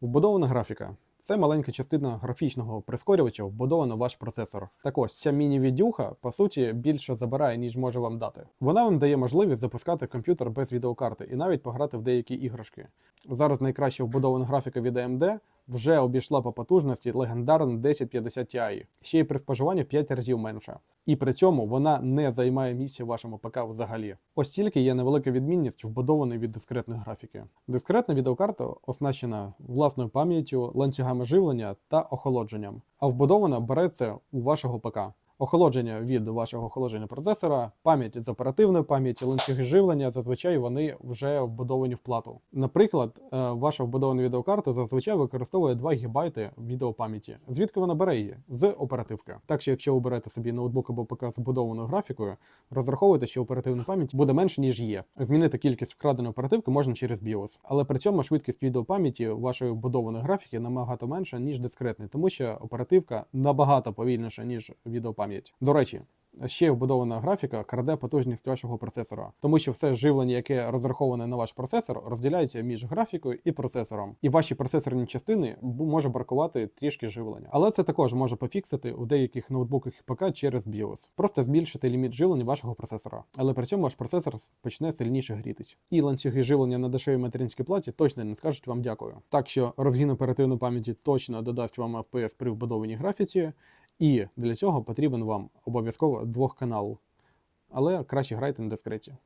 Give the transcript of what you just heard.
Вбудована графіка. Це маленька частина графічного прискорювача, вбудована в ваш процесор. Так ось ця міні-відюха, по суті, більше забирає, ніж може вам дати. Вона вам дає можливість запускати комп'ютер без відеокарти і навіть пограти в деякі іграшки. Зараз найкраща вбудована графіка від AMD вже обійшла по потужності легендарну 1050 Ti, ще й при споживанні в 5 разів менше. І при цьому вона не займає місці в вашому ПК взагалі. Ось тільки є невелика відмінність вбудованої від дискретної графіки. Дискретна відеокарта оснащена власною пам'яттю, ланцюгами живлення та охолодженням, а вбудована береться у вашого ПК. Охолодження від вашого охолодження процесора, пам'ять з оперативної пам'яті, ланцюги живлення зазвичай вони вже вбудовані в плату. Наприклад, е, ваша вбудована відеокарта зазвичай використовує 2 ГБ відеопам'яті. Звідки вона бере її? З оперативки. Так що, якщо ви берете собі ноутбук або ПК з вбудованою графікою, розраховуйте, що оперативна пам'ять буде менше, ніж є. Змінити кількість вкраденої оперативки можна через BIOS. Але при цьому швидкість відеопам'яті вашої вбудованої графіки набагато менша, ніж дискретної, тому що оперативка набагато повільніша, ніж відеопам'ять. До речі, ще вбудована графіка краде потужність вашого процесора, тому що все живлення, яке розраховане на ваш процесор, розділяється між графікою і процесором. І ваші процесорні частини може бракувати трішки живлення. Але це також може пофіксити у деяких ноутбуках і ПК через BIOS. Просто збільшити ліміт живлення вашого процесора. Але при цьому ваш процесор почне сильніше грітись. І ланцюги живлення на дешевій материнській платі точно не скажуть вам дякую. Так що розгін оперативної пам'яті точно додасть вам FPS при вбудованій графіці. І для цього потрібен вам обов'язково двох канал. Але краще грайте на дискреті.